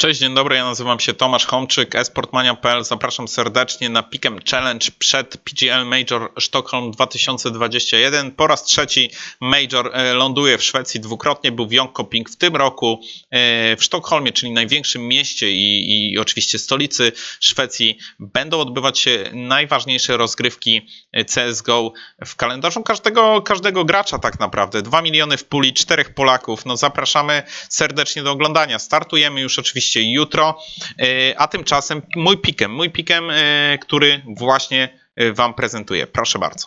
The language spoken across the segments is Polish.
Cześć, dzień dobry, ja nazywam się Tomasz Homczyk, esportmania.pl. Zapraszam serdecznie na Pick'em Challenge przed PGL Major Stockholm 2021. Po raz trzeci Major e, ląduje w Szwecji dwukrotnie, był w Jönköping w tym roku e, w Sztokholmie, czyli największym mieście i, i oczywiście stolicy Szwecji. Będą odbywać się najważniejsze rozgrywki e, CSGO w kalendarzu każdego, każdego gracza tak naprawdę. 2 miliony w puli, czterech Polaków. No zapraszamy serdecznie do oglądania. Startujemy już oczywiście jutro, e, a tymczasem mój pikem, mój pikem, e, który właśnie e, Wam prezentuję. Proszę bardzo.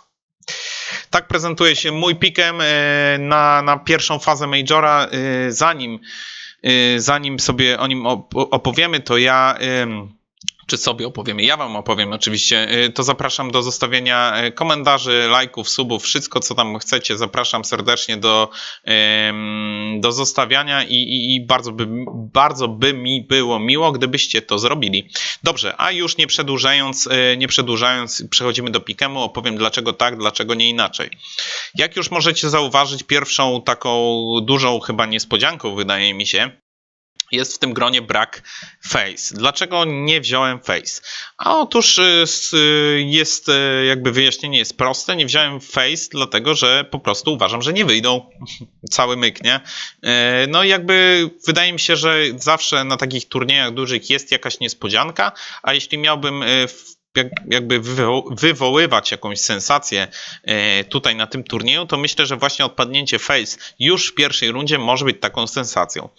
Tak prezentuje się mój pikem na, na pierwszą fazę Majora. Zanim, zanim sobie o nim opowiemy, to ja czy sobie opowiemy. Ja Wam opowiem oczywiście. Y, to zapraszam do zostawienia y, komentarzy, lajków, subów, wszystko co tam chcecie. Zapraszam serdecznie do, do zostawiania i, i, i, bardzo, by, bardzo by mi było miło, gdybyście to zrobili. Dobrze, a już nie przedłużając, y, nie przedłużając, przechodzimy do Pikemu. Opowiem dlaczego tak, dlaczego nie inaczej. Jak już możecie zauważyć, pierwszą taką dużą chyba niespodzianką, wydaje mi się, jest w tym gronie brak face. Dlaczego nie wziąłem face? A otóż y, jest y, jakby wyjaśnienie jest proste. Nie wziąłem face, dlatego że po prostu uważam, że nie wyjdą. Cały myk, nie? Y, no jakby wydaje mi się, że zawsze na takich turniejach dużych jest jakaś niespodzianka, a jeśli miałbym jakby wywoływać jakąś sensację e, tutaj na tym turnieju, to myślę, że właśnie odpadnięcie Face już w pierwszej rundzie może być taką sensacją.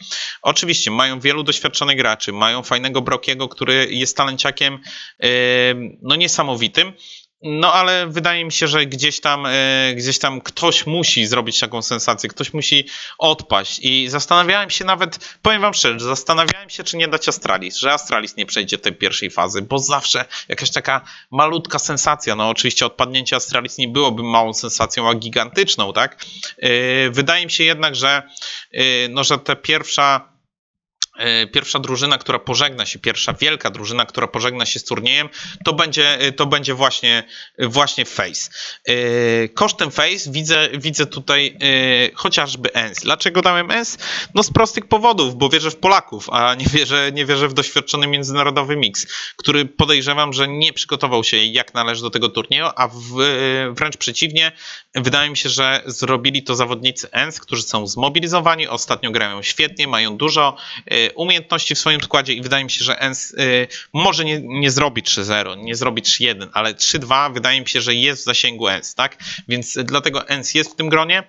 Oczywiście mają wielu doświadczonych graczy, mają fajnego Brokiego, który jest talenciakiem e, no niesamowitym, no ale wydaje mi się, że gdzieś tam, e, gdzieś tam ktoś musi zrobić taką sensację, ktoś musi odpaść. I zastanawiałem się nawet, powiem wam szczerze, zastanawiałem się, czy nie dać Astralis, że Astralis nie przejdzie tej pierwszej fazy, bo zawsze jakaś taka malutka sensacja. No oczywiście odpadnięcie Astralis nie byłoby małą sensacją, a gigantyczną, tak? E, wydaje mi się jednak, że, e, no, że ta pierwsza pierwsza drużyna, która pożegna się, pierwsza wielka drużyna, która pożegna się z turniejem, to będzie, e, to będzie właśnie, właśnie Face. E, kosztem Face widzę, widzę tutaj chociażby ENS. Dlaczego dałem ENS? No z prostych powodów, bo wierzę w Polaków, a nie wierzę, nie wierzę w doświadczony międzynarodowy mix, który podejrzewam, że nie przygotował się jak należy do tego turnieju, a w, wręcz przeciwnie, wydaje mi się, że zrobili to zawodnicy ENS, którzy są zmobilizowani, ostatnio grają świetnie, mają dużo umiejętności w swoim składzie i wydaje mi się, że ENS y, może nie, nie zrobi 3-0, nie zrobi 3-1, ale 3-2 wydaje mi się, że jest w zasięgu ENS, tak? Więc dlatego ENS jest w tym gronie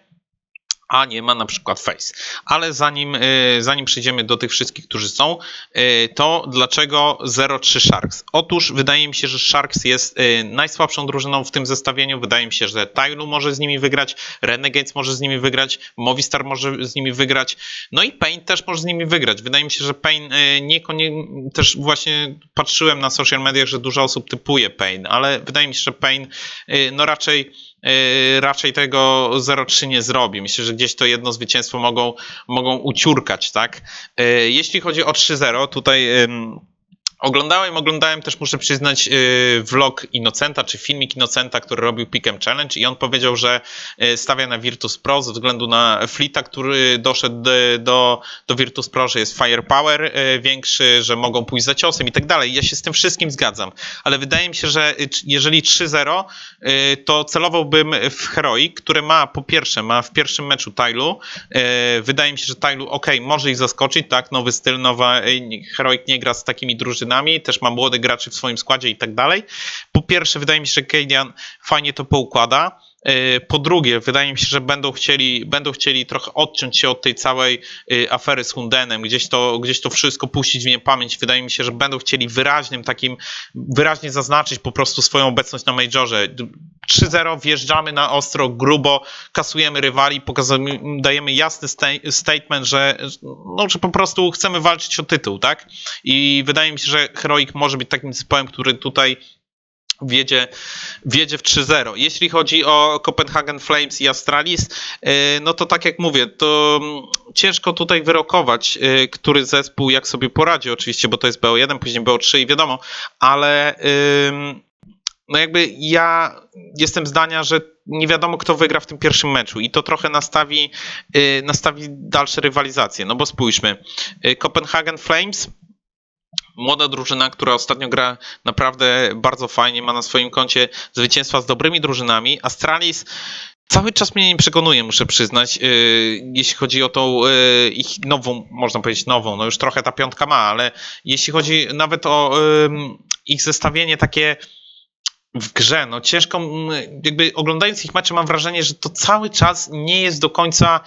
a nie ma na przykład Face. Ale zanim, y, zanim przejdziemy do tych wszystkich, którzy są, y, to dlaczego 0-3 Sharks? Otóż wydaje mi się, że Sharks jest y, najsłabszą drużyną w tym zestawieniu. Wydaje mi się, że Tailu może z nimi wygrać, Renegades może z nimi wygrać, Movistar może z nimi wygrać, no i Pain też może z nimi wygrać. Wydaje mi się, że Pain niekoniecznie, też właśnie patrzyłem na social mediach, że dużo osób typuje Pain, ale wydaje mi się, że Pain no raczej raczej tego 0-3 nie zrobi. Myślę, że gdzieś to jedno zwycięstwo mogą, mogą uciurkać, tak? Yy, jeśli chodzi o 3-0, tutaj Oglądałem, oglądałem też, muszę przyznać, yy, vlog Innocenta, czy filmik Innocenta, który robił Pick'em Challenge i on powiedział, że yy, stawia na Virtus Pro ze względu na Flita, który doszedł do, do Virtus Pro, że jest firepower większy, że mogą pójść za ciosem i tak dalej. Ja się z tym wszystkim zgadzam, ale wydaje mi się, że jeżeli 3-0, to celowałbym w Heroic, które ma po pierwsze, ma w pierwszym meczu Tylu. Wydaje mi się, że Tylu, ok, może ich zaskoczyć, tak, nowy styl, nowa, Heroic nie gra z takimi drużynami, drużynami, też ma młodych graczy w swoim składzie i tak dalej. Po pierwsze, wydaje mi się, że Kadian fajnie to poukłada. E, po drugie, wydaje mi się, że będą chcieli, będą chcieli trochę odciąć się od tej całej e, afery z Hundenem, gdzieś to, gdzieś to wszystko puścić w niepamięć. Wydaje mi się, że będą chcieli wyraźnym takim, wyraźnie zaznaczyć po prostu swoją obecność na Majorze. 3-0, wjeżdżamy na ostro, grubo, kasujemy rywali, pokazujemy, dajemy jasny statement, że, no, że po prostu chcemy walczyć o tytuł, tak? I wydaje mi się, że Heroic może być takim zespołem, który tutaj wiedzie, wiedzie w 3-0. Jeśli chodzi o Copenhagen Flames i Astralis, y, no to tak jak mówię, to mm, ciężko tutaj wyrokować, y, który zespół jak sobie poradzi oczywiście, bo to jest BO1, później BO3 i wiadomo, ale no jakby ja jestem zdania, że nie wiadomo kto wygra w tym pierwszym meczu i to trochę nastawi, y, nastawi dalsze rywalizacje, no bo spójrzmy, Copenhagen Flames Młoda drużyna, która ostatnio gra naprawdę bardzo fajnie, ma na swoim koncie zwycięstwa z dobrymi drużynami. Astralis cały czas mnie nie przekonuje, muszę przyznać, yy, jeśli chodzi o tą yy, ich nową, można powiedzieć nową, no już trochę ta piątka ma, ale jeśli chodzi nawet o ich zestawienie takie w grze, no ciężko, jakby oglądając ich mecze mam wrażenie, że to cały czas nie jest do końca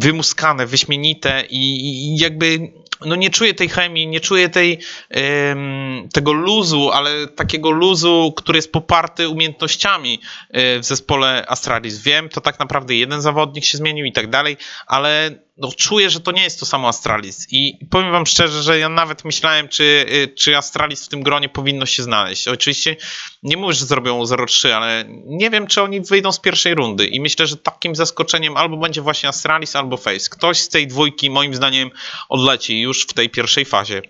wymuskane, wyśmienite i, i jakby no nie czuję tej chemii, nie czuję tej, em, tego luzu, ale takiego luzu, który jest poparty umiejętnościami e, w zespole Astralis. Wiem, to tak naprawdę jeden zawodnik się zmienił i tak dalej, ale no, czuję, że to nie jest to samo Astralis. I powiem wam szczerze, że ja nawet myślałem, czy, y, czy Astralis w tym gronie powinno się znaleźć. Oczywiście nie mówię, że zrobią 0-3, ale nie wiem, czy oni wyjdą z pierwszej rundy. I myślę, że takim zaskoczeniem albo będzie właśnie Astralis, albo Face. Ktoś z tej dwójki, moim zdaniem, odleci już w tej pierwszej fazie.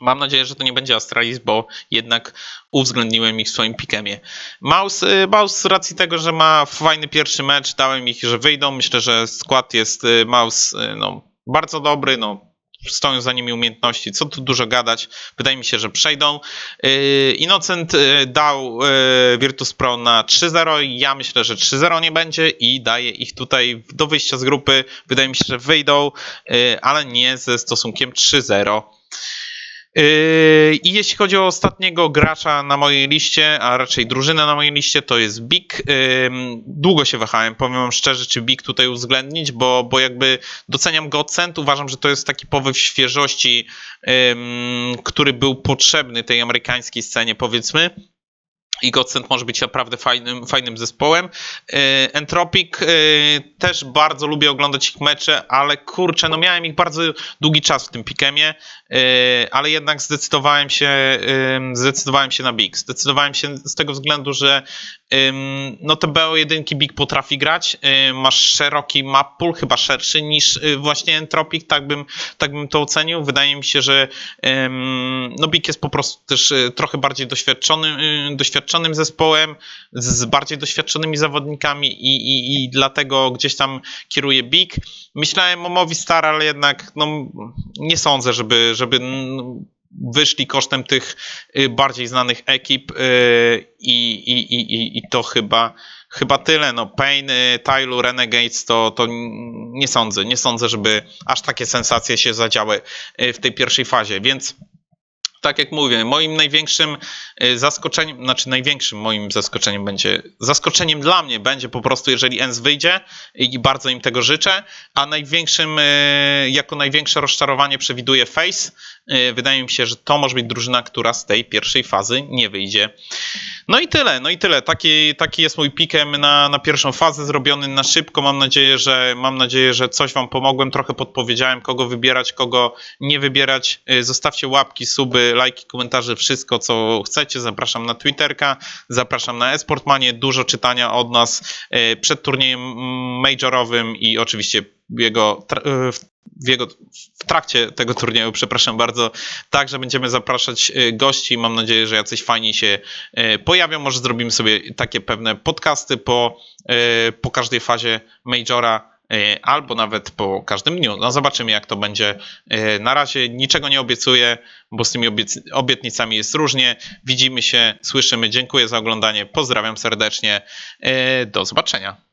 Mam nadzieję, że to nie będzie Astralis, bo jednak uwzględniłem ich w swoim pikemie. Mouse, y, Mouse z racji tego, że ma fajny pierwszy mecz, dałem ich, że wyjdą. Myślę, że skład jest y, Mouse y, no, bardzo dobry, no, stoją za nimi umiejętności, co tu dużo gadać. Wydaje mi się, że przejdą. Yy, Innocent yy, dał yy, Virtus Pro na 3-0 i ja myślę, że 3-0 nie będzie i daje ich tutaj do wyjścia z grupy. Wydaje mi się, że wyjdą, ale nie ze stosunkiem 3-0. Yy, I jeśli chodzi o ostatniego gracza na mojej liście, a raczej drużynę na mojej liście, to jest Big. Długo się wahałem, powiem wam szczerze, czy Big tutaj uwzględnić, bo, bo jakby doceniam go cent. Uważam, że to jest taki powiew świeżości, który był potrzebny tej amerykańskiej scenie, powiedzmy. I Godsend może być naprawdę fajnym, fajnym zespołem. Yy, Entropic yy, też bardzo lubię oglądać ich mecze, ale kurczę, no miałem ich bardzo długi czas w tym pikemie, yy, ale jednak zdecydowałem się, zdecydowałem się na Big. Zdecydowałem się z tego względu, że no te BO1 Big potrafi grać, masz szeroki map pool, chyba szerszy niż właśnie Entropic, tak bym, tak bym to ocenił. Wydaje mi się, że no Big jest po prostu też trochę bardziej doświadczonym, yy, doświadczonym zespołem, z bardziej doświadczonymi zawodnikami i, i, i dlatego gdzieś tam kieruje Big. Myślałem o Movi Star, ale jednak no, nie sądzę, żeby, żeby wyszli kosztem tych y, bardziej znanych ekip y, i, i, i, i to chyba, chyba tyle. No, Pain, y, Tylu, Renegades to, to nie sądzę. Nie sądzę, żeby aż takie sensacje się zadziały w tej pierwszej fazie, więc tak jak mówię, moim największym zaskoczeniem, znaczy największym moim zaskoczeniem będzie, zaskoczeniem dla mnie będzie po prostu, jeżeli ENS wyjdzie i bardzo im tego życzę, a największym, jako największe rozczarowanie przewiduję Face. Wydaje mi się, że to może być drużyna, która z tej pierwszej fazy nie wyjdzie. No i tyle, no i tyle. Taki, taki jest mój pikem na, na pierwszą fazę, zrobiony na szybko. Mam nadzieję, że mam nadzieję, że coś wam pomogłem, trochę podpowiedziałem, kogo wybierać, kogo nie wybierać. Zostawcie łapki, suby, lajki, komentarze, wszystko co chcecie. Zapraszam na Twitterka, zapraszam na Esportmanie, dużo czytania od nas przed turniejem majorowym i oczywiście jego, w jego w trakcie tego turnieju, przepraszam bardzo, także będziemy zapraszać gości. Mam nadzieję, że jacyś fajni się pojawią. Może zrobimy sobie takie pewne podcasty po, po każdej fazie Majora albo nawet po każdym dniu. No zobaczymy, jak to będzie. Na razie niczego nie obiecuję, bo z tymi obietnicami jest różnie. Widzimy się, słyszymy. Dziękuję za oglądanie. Pozdrawiam serdecznie. Do zobaczenia.